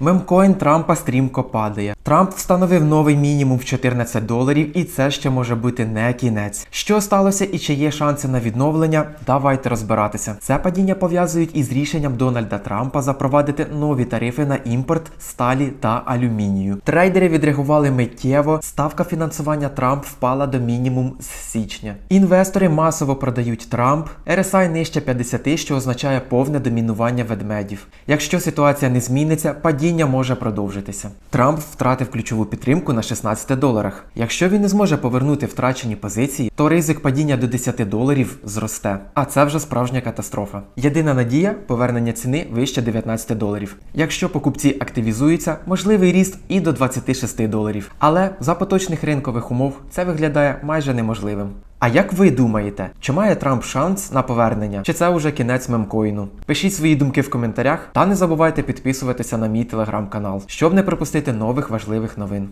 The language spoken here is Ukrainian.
Мемкоін Трампа стрімко падає. Трамп встановив новий мінімум в 14 доларів, і це ще може бути не кінець. Що сталося і чи є шанси на відновлення? Давайте розбиратися. Це падіння пов'язують із рішенням Дональда Трампа запровадити нові тарифи на імпорт сталі та алюмінію. Трейдери відреагували миттєво. Ставка фінансування Трамп впала до мінімум з січня. Інвестори масово продають Трамп. RSI нижче 50, що означає повне домінування ведмедів. Якщо ситуація не зміниться, падіння може продовжитися. Трамп втратив ключову підтримку на 16 доларах. Якщо він не зможе повернути втрачені позиції, то ризик падіння до 10 доларів зросте. А це вже справжня катастрофа. Єдина надія повернення ціни вище 19 доларів. Якщо покупці активізуються, можливий ріст і до 26 доларів. Але за поточних ринкових умов це виглядає майже неможливим. А як ви думаєте, чи має Трамп шанс на повернення? Чи це уже кінець мемкоїну? Пишіть свої думки в коментарях та не забувайте підписуватися на мій телеграм-канал, щоб не пропустити нових важливих новин.